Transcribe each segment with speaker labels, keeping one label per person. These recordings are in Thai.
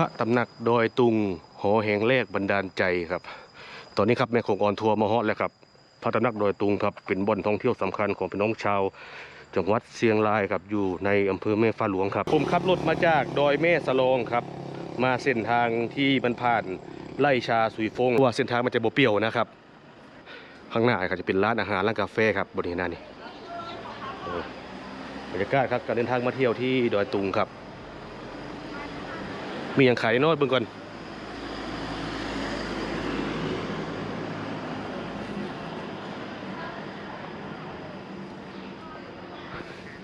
Speaker 1: พระตำหนักดอยตุงหอแห่งแรกบันดาลใจครับ ตอนนี้ครับแม่โคงออนทัวร์มาฮอแล้วครับ พระตำหนักดอยตุงครับเป็นบ่อนท่องเที่ยวสำคัญของพี่น้องชาว จังหวัดเชียงรายครับอยู่ในอำเภอแม่ฟ้าหลวงครับ ผมขับรถมาจากดอยแม่สะลองครับ มาเส้นทางที่มันผ่านไล่ชาสุยฟงว่าเส้นทางมันจะโบเปียวนะครับข้างหน้าครับจะเป็นร้านอาหารร้านกาแฟครับบริเวณหน้านี่บรรยากาศครับการเดินทางมาเที่ยวที่ดอยตุงครับ มีอย่างขายน้อยเบิ่งก่อน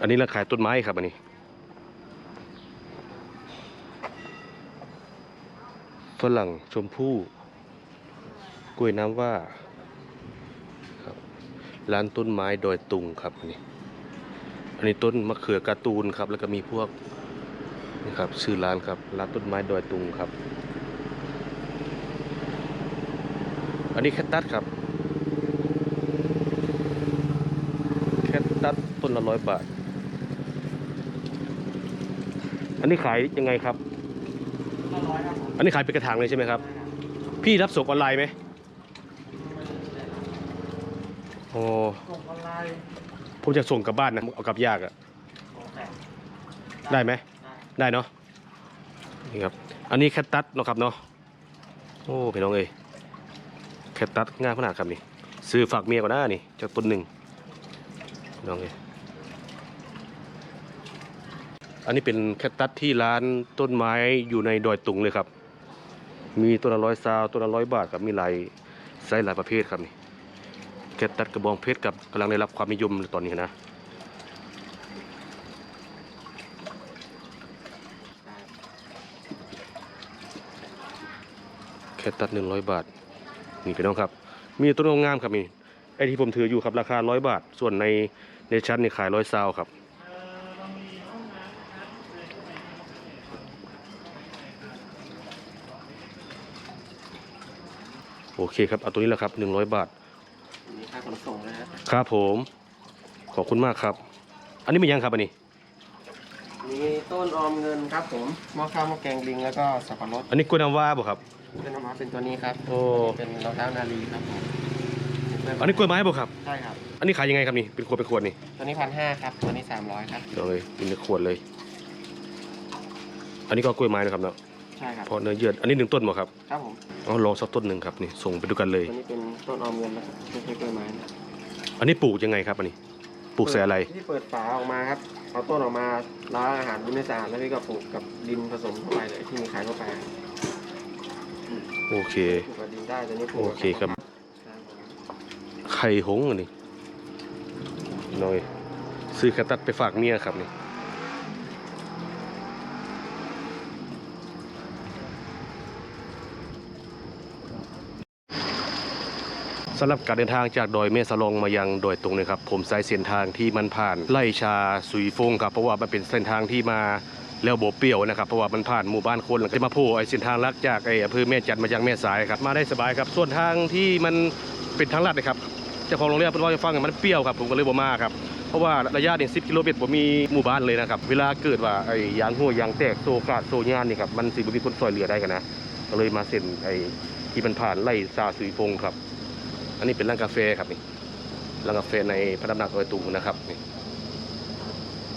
Speaker 1: อันนี้เราขายต้นไม้ครับอันนี้ฝรั่งชมพู่กล้วยน้ำว่าครับร้านต้นไม้ดอยตุงครับอันนี้ อันนี้ต้นมะเขือการ์ตูนครับ แล้วก็มีพวก นี่ครับชื่อร้านครับร้านต้นไม้ดอยตุงครับ อันนี้แคตตัสครับแคตตัสต้นละร้อยบาท อันนี้ขายยังไงครับ อันนี้ขายเป็นกระถางเลยใช่ไหมครับ พี่รับส่งออนไลน์ไหมโอ้
Speaker 2: ส่งออนไลน์
Speaker 1: ผมจะส่งกลับบ้านนะเอากลับยากอะ
Speaker 2: ของแต่
Speaker 1: ได้ไหม
Speaker 2: ได้
Speaker 1: เนาะนี่ครับอันนี้แคตตัสเนาะครับเนาะโอ้พี่น้องเอ้ยแคตตัสงามขนาดครับนี่ซื้อฝากเมียก่อนหน้านี่จากต้นหนึ่งพี่น้องเอ้ยอันนี้เป็นแคตตัสที่ร้านต้นไม้อยู่ในดอยตุงเลยครับ มีตัวละร้อยซาวตัวละร้อยบาทครับมีหลายไซส์หลายประเภทครับนี่แคตตัสกระบองเพชรกับกำลังได้รับความนิยมในตอนนี้นะ แคตตัสหนึ่งร้อยบาท นี่พี่น้องครับ มีต้นงามครับนี่ไอที่ผมถืออยู่ครับราคาร้อยบาท ส่วนในในชั้นนี่ขายร้อยซาวครับโอเคครับเอาตัวนี้แหละครับหนึ่งร้อยบาท
Speaker 2: มีค่าขนส่งนะฮะ
Speaker 1: ครับผม ขอบคุณมากครับ อันนี้มียังครับอันนี้
Speaker 2: มีต้นออมเงินครับผมหม้อข้าวหม้อแกงลิงแล้วก็สับปะรด
Speaker 1: อันนี้กล้วยน้ำว้าบ่ครับ
Speaker 2: เป็นออกมาเป็นตัวนี้ครับ
Speaker 1: โอ้
Speaker 2: เป็นรองเท้านาลีครับผม
Speaker 1: อันนี้กล้วยไม้บ่ครับ
Speaker 2: ใช่ครับ
Speaker 1: อันนี้ขายยังไงครับนี่ เป็นขวดเป็นขวดนี่
Speaker 2: ตัวนี้พันห้าครับ ตัวนี้สามร้อยครับ
Speaker 1: เดี๋ยวเลยเป็นขวดเลย อันนี้ก็กล้วยไม้นะครับเนาะ
Speaker 2: ใช่ครับ
Speaker 1: เพราะเนื้อเยื่ออันนี้หนึ่งต้นบ่ครับ
Speaker 2: ครับผม
Speaker 1: เอาลองสักต้นหนึ่งครับนี่ ส่งไปดูกันเลย
Speaker 2: ตัวนี้เป็นต้นออมเงินนะครับไม่ใช่กล้วยไม้นะ
Speaker 1: อันนี้ปลูกยังไงครับอันนี้ ปลูกใส่อะไร
Speaker 2: ที่เปิดฝาออกมาครับ เอาต้นออกมาล้างอาหารดินให้สะอาดแล้วพี่ก็ปลูกกับดินผสมเข้าไปเลยที่มีขายทั่วไปครับ
Speaker 1: โอเค
Speaker 2: ปลูกกับดินได้ตัวนี้ปลูก
Speaker 1: โอเคครับ ไข่หงส์อันนี้หน่อยซื้อแคตตัสไปฝากเมียครับนี่สำหรับการเดินทางจากดอยเมสลองมายังดอยตุงนะครับ ผมใช้เส้นทางที่มันผ่านไล่ชาสุยฟงครับ เพราะว่ามันเป็นเส้นทางที่มา แล้วโบเปรี้ยวนะครับเพราะว่ามันผ่านหมู่บ้านคนแล้วก็จะมาโผล่ไอ้เส้นทางลักจากไอ้อำเภอแม่จันมายังแม่สายครับมาได้สบายครับ ส่วนทางที่มันเป็นทางลาดนะครับเจ้าของโรงเรียนเพิ่นเล่าให้ฟังมันเปรี้ยวครับผมก็เลยบ่มาครับเพราะว่าระยะเนี่ย10กิโลเมตรผมมีหมู่บ้านเลยนะครับเวลาเกิดว่าไอ้ยางหัวยางแตกโซกาดโซยานนี่ครับมันสิบ่มีคนช่วยเหลือได้กันนะก็เลยมาเส้นไอ้ที่มันผ่านไล่ชาสุยฟงครับ อันนี้เป็นร้านกาแฟครับนี่ร้านกาแฟในพระดำหนักดอยตุงนะครับนี่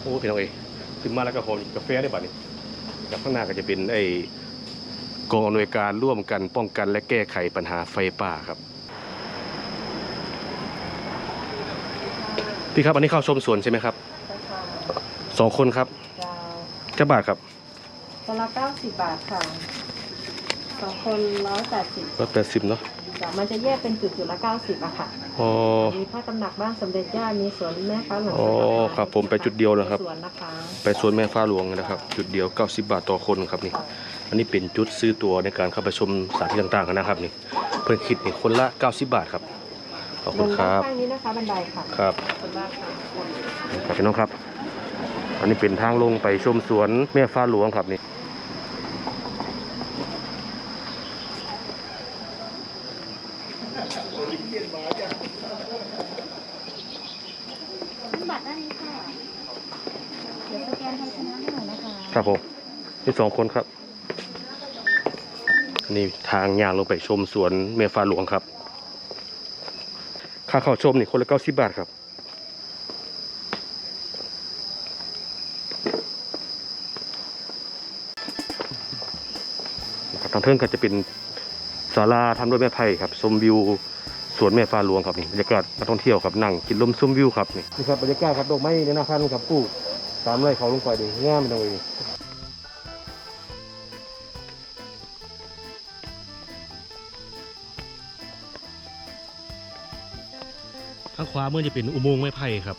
Speaker 1: โอ้พี่น้องเอ้ย ขึ้นมาแล้วก็หอมกาแฟได้บัดนี้กับข้างหน้าก็จะเป็นไอ้กองอำนวยการร่วมกันป้องกันและแก้ไขปัญหาไฟป่าครับพี่ครับอันนี้เข้าชมสวนใช่ไหมครับ
Speaker 3: ราคา
Speaker 1: สองคนครับ
Speaker 3: ยาว
Speaker 1: เจ้าบาทครับ
Speaker 3: คนละเก้าสิบบาทค่ะส องคนร้อยแปดสิบ
Speaker 1: ร้อยแปดสิบเนาะ
Speaker 3: จ้ะมันจะแยกเป็นจุดจุดละเก้าสิบอะค่ะ
Speaker 1: อ๋อ
Speaker 3: มีพระตำหนักบ้านสมเด็จย่ามีสวนแม่ฟ้าหลวง
Speaker 1: อ๋อครับผมไปจุดเดียวนะครับ
Speaker 3: สวนนะคะ
Speaker 1: ไปสวนแม่ฟ้าหลวงนะครับ จุดเดียว90บาทต่อคนครับนี่ อันนี้เป็นจุดซื้อตั๋วในการเข้าไปชมสถานที่ต่างๆนะครับนี่ เพิ่นคิดนี่คนละ90บาทครับ ขอบคุณครับ
Speaker 3: ข้างนี้นะคะบันไดค่ะ
Speaker 1: ครับ
Speaker 3: ขอบคุณมากค่ะ
Speaker 1: ครับพี่น้องครับ อันนี้เป็นทางลงไปชมสวนแม่ฟ้าหลวงครับนี่
Speaker 4: บัตรด้านนี้ค่ะ เดี๋ยวสแกนไทยชนะให้หน่อยนะ คะ
Speaker 1: ครับผมนี่สองคนครับ นี่ทางย่างลงไปชมสวนเมฟ้าหลวงครับ ค่าเข้าชมนี่คนละเก้าสิบบาทครับครับทางเทิงก็จะเป็นศาลาทำด้วยไม้ไผ่ครับชมวิวสวนแม่ฟ้าหลวงครับนี่บรรยากาศนักท่องเที่ยวครับนั่งกินลมชมวิวครับนี่นี่ครับบรรยากาศครับดอกไม้ในหน้าพันธุ์ครับปลูก ตามไร่เขาลงไปดีงามเป็นเลยทางขวาเมื่อจะเป็นอุโมงค์ไม้ไผ่ครับ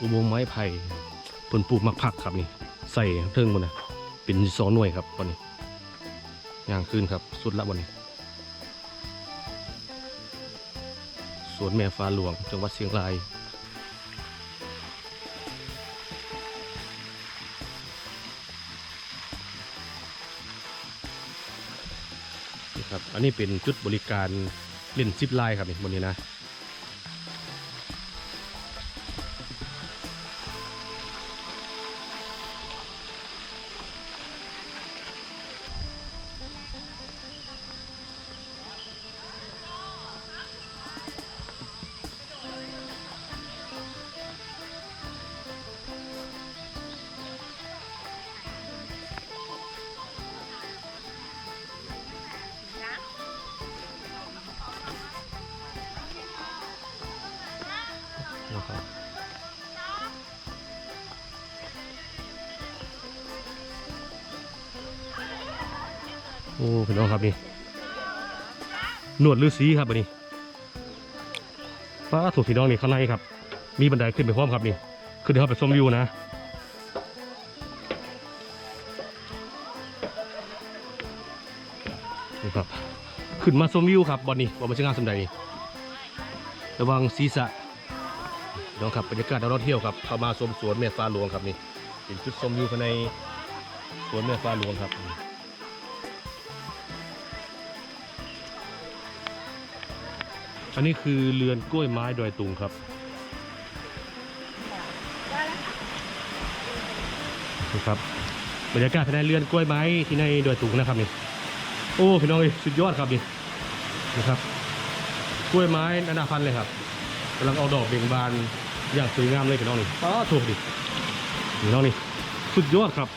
Speaker 1: อุโมงค์ไม้ไผ่เพิ่นปลูกมักผักครับนี่ ใส่เทิงมันนะเป็นสองหน่วยครับวันนี้ย่างขึ้นครับ สุดละวันนี้สวนแม่ฟ้าหลวงจังหวัดเชียงราย ครับ อันนี้เป็นจุดบริการเล่นซิปไลน์ครับนี่บนนี้นะ โอ้พี่น้องครับนี่หนวดฤาษีครับอันนี้ป้าถูกพี่น้องนี่ข้างในครับ มีบันไดขึ้นไปพร้อมครับนี่ขึ้นเดี๋ยวเราไปชมวิวนะนี่ครับขึ้นมาชมวิวครับบอนนี้บอนมาช่างานสำใดนี่ระวังศีรษะน้องครับบรรยากาศนักท่องเที่ยวครับเข้ามาชมสวนแม่ฟ้าหลวงครับนี่เป็นจุดชมวิวภายในสวนแม่ฟ้าหลวงครับ อันนี้คือเรือนกล้วยไม้ดอยตุงครับนี่ครับบรรยากาศภายในเรือนกล้วยไม้ที่ในดอยตุงนะครับนี่โอ้พี่น้องสุดยอดครับนี่นะครับกล้วยไม้นานาพันธุ์เลยครับกำลังเอาดอกเบ่งบานอย่างสวยงามเลยพี่น้องนี่อ้าถูกดิพี่น้องนี่สุดยอดครับ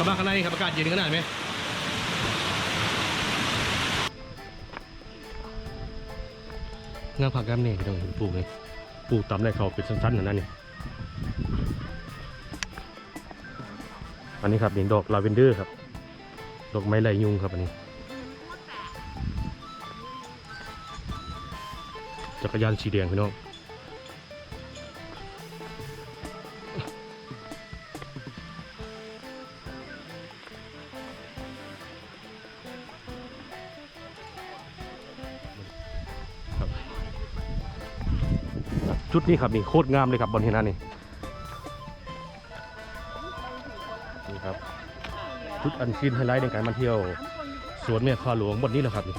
Speaker 1: เข้ามาข้างในครับอากาศเย็นขนาดไหมงามผักงามเนี่ยพี่น้องปลูกเลยปลูกตามได้เขาเป็นสั้นๆอย่างนั้นนี่อันนี้ครับนี่ดอกลาเวนเดอร์ครับ ดอกไม้ไหลยุงครับอันนี้ จักรยานสีแดงพี่น้อง ชุดนี้ครับนี่โคตรงามเลยครับบนเฮน่านี่นี่ครับชุดอันซีนไฮไลท์ในการมาเที่ยว สวนเม่ฟ้าหลวงบนนี้แหละครับนี่